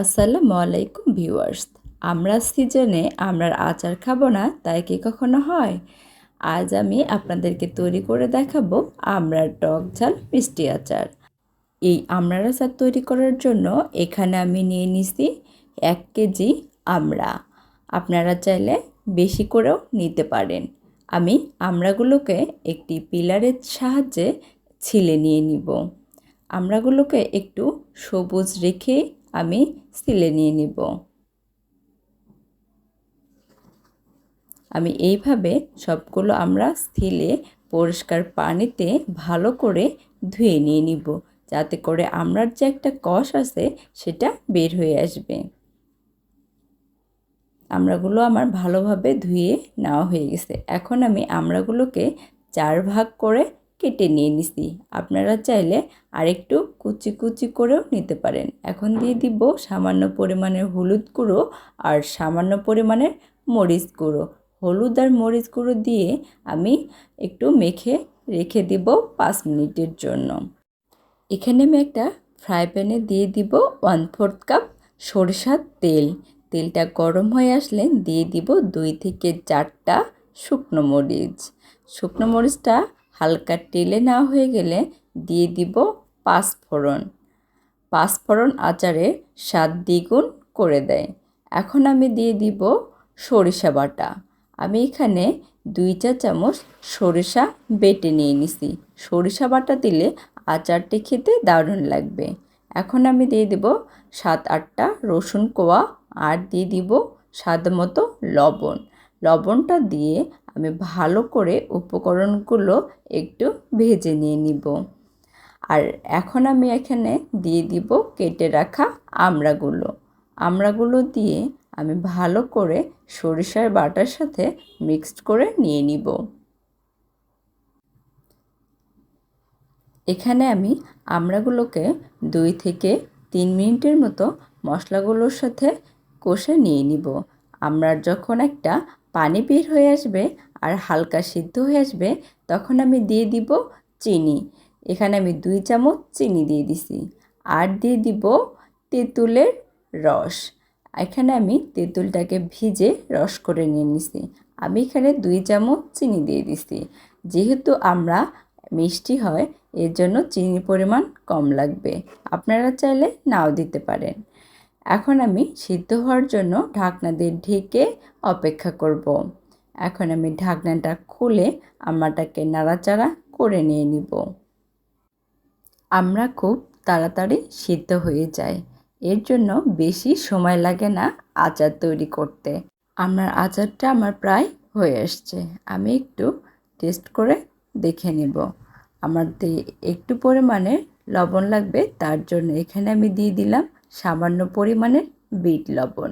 আসসালামু আলাইকুম ভিউয়ার্স। আমরা সিজনে আমরার আচার খাব না, তাই কি কখনো হয়? আজ আমি আপনাদেরকে তৈরি করে দেখাবো আমরার টক ঝাল মিষ্টি আচার। এই আমরার আচার তৈরি করার জন্য এখানে আমি নিয়ে নিছি এক কেজি আমড়া। আপনারা চাইলে বেশি করেও নিতে পারেন। আমি আমড়াগুলোকে একটি পিলারের সাহায্যে ছিলে নিয়ে নিব। আমড়াগুলোকে একটু সবুজ রেখে আমি সিলে নিয়ে নিব। আমি এইভাবে সবগুলো আমরা স্থিলে পরিষ্কার পানিতে ভালো করে ধুয়ে নিয়ে নিব, যাতে করে আমরার যে একটা কষ আছে সেটা বের হয়ে আসবে। আমরাগুলো আমার ভালোভাবে ধুয়ে নেওয়া হয়ে গেছে। এখন আমি আমরাগুলোকে চার ভাগ করে কেটে নিয়ে নিছি। আপনারা চাইলে আরেকটু কুচি কুচি করেও নিতে পারেন। এখন দিয়ে দিব সামান্য পরিমাণের হলুদ গুঁড়ো আর সামান্য পরিমাণের মরিচ গুঁড়ো। হলুদ আর মরিচ গুঁড়ো দিয়ে আমি একটু মেখে রেখে দিব পাঁচ মিনিটের জন্য। এখানে আমি একটা ফ্রাই প্যানে দিয়ে দিব ওয়ান ফোর্থ কাপ সরিষার তেল। তেলটা গরম হয়ে আসলে দিয়ে দিব দুই থেকে চারটা শুকনো মরিচ। শুকনো মরিচটা হালকা টেলে না হয়ে গেলে দিয়ে দিব পাঁচফোড়ন। পাঁচফোড়ন আচারের স্বাদ দ্বিগুণ করে দেয়। এখন আমি দিয়ে দিব সরিষা বাটা। আমি এখানে দুই চা চামচ সরিষা বেটে নিয়ে নিছি। সরিষা বাটা দিলে আচারটি খেতে দারুণ লাগবে। এখন আমি দিয়ে দেব সাত আটটা রসুন কোয়া আর দিয়ে দিব স্বাদ মতো লবণ। লবণটা দিয়ে আমি ভালো করে উপকরণগুলো একটু ভেজে নিয়ে নিব। আর এখন আমি এখানে দিয়ে দিব কেটে রাখা আমড়াগুলো। আমড়াগুলো দিয়ে আমি ভালো করে সরিষার বাটার সাথে মিক্সড করে নিয়ে নিব। এখানে আমি আমড়াগুলোকে দুই থেকে তিন মিনিটের মতো মশলাগুলোর সাথে কষে নিয়ে নিব। আমরা যখন একটা পানি বের হয়ে আসবে আর হালকা সিদ্ধ হয়ে আসবে, তখন আমি দিয়ে দিব চিনি। এখানে আমি দুই চামচ চিনি দিয়ে দিছি আর দিয়ে দিব তেঁতুলের রস। এখানে আমি তেঁতুলটাকে ভিজে রস করে নিয়ে নিছি। আমি এখানে দুই চামচ চিনি দিয়ে দিছি। যেহেতু আমরা মিষ্টি হয়, এর জন্য চিনির পরিমাণ কম লাগবে। আপনারা চাইলে নাও দিতে পারেন। এখন আমি সিদ্ধ হওয়ার জন্য ঢাকনা দিয়ে ঢেকে অপেক্ষা করব। এখন আমি ঢাকনাটা খুলে আমরাটাকে নাড়াচাড়া করে নিয়ে নিব। আমরা খুব তাড়াতাড়ি সিদ্ধ হয়ে যায়। এর জন্য বেশি সময় লাগে না আচার তৈরি করতে। আমার আচারটা আমার প্রায় হয়ে আসছে। আমি একটু টেস্ট করে দেখে নেব। আমার একটু পরিমাণে লবণ লাগবে, তার জন্য এখানে আমি দিয়ে দিলাম সামান্য পরিমাণের বিট লবণ।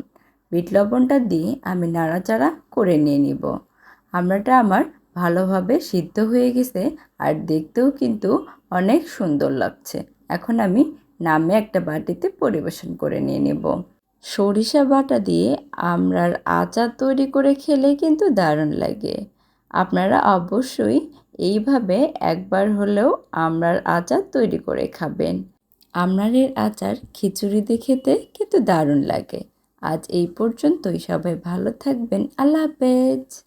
বিট লবণটা দিয়ে আমি নাড়াচাড়া করে নিয়ে নিব। আমরাটা আমার ভালোভাবে সিদ্ধ হয়ে গেছে আর দেখতেও কিন্তু অনেক সুন্দর লাগছে। এখন আমি নামে একটা বাটিতে পরিবেশন করে নিয়ে নেব। সরিষা বাটা দিয়ে আমরার আচার তৈরি করে খেলে কিন্তু দারুণ লাগে। আপনারা অবশ্যই এইভাবে একবার হলেও আমরার আচার তৈরি করে খাবেন। আমরারের আচার খিচুড়ি খেতে কিন্তু দারুণ লাগে। আজ এই পর্যন্তই। সবাই ভালো থাকবেন। আল্লাহ হাফেজ।